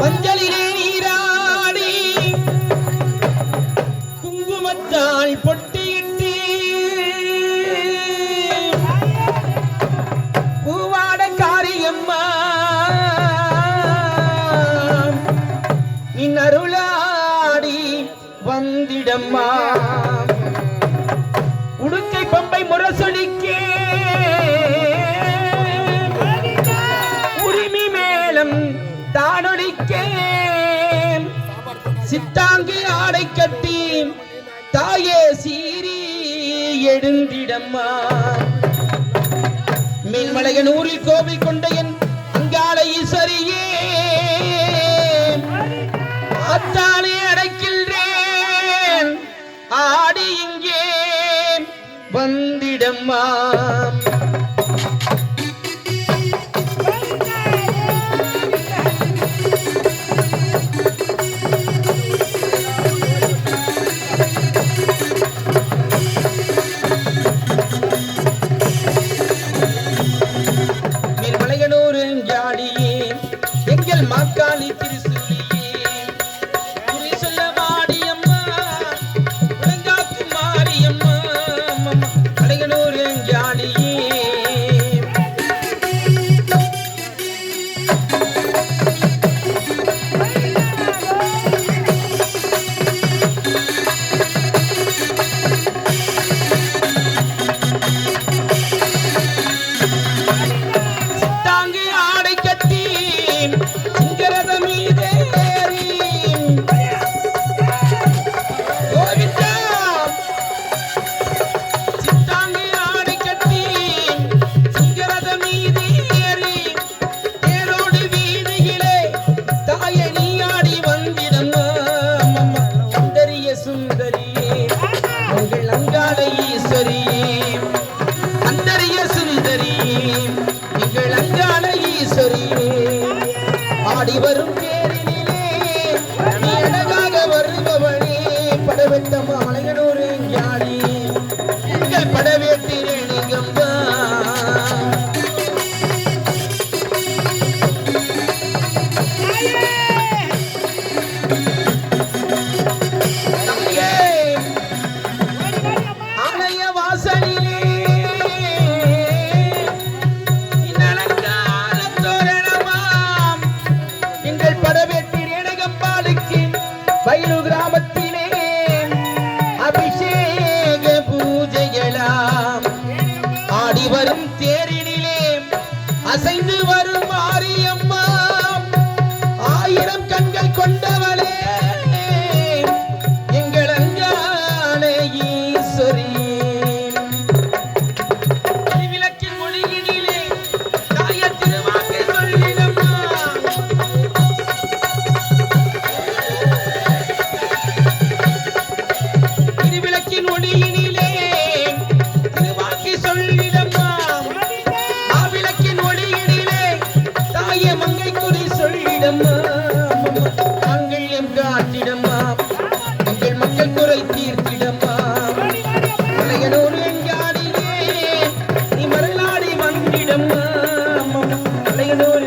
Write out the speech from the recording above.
பஞ்சலிலே நீராடி குங்குமத்தால் பொட்டியிட்டு பூவாட காரியம்மா நின் அருளாடி வந்திடம்மா. உடுக்கை பம்பை முரசொலிக்கே நெடுந்திடம்மா. மேல்மலையனூரில் கோவை கொண்ட என் அங்காள ஈஸ்வரியே அத்தாலே திகழங்கான ஈஸ்வரி ஆடி வரும் பரவேற்றி ரேணகம்பாளுக்கு வயலு கிராமத்தில் அங்கே துறை சொல்லிடம்மா. அங்கேயும் காத்திடம்மா எங்கள் மக்கள் குறை தீர்த்திடம்மா. மலையனோடு எங்காடியே நீ மரலாடி வந்திடம்மா. மலையனோடு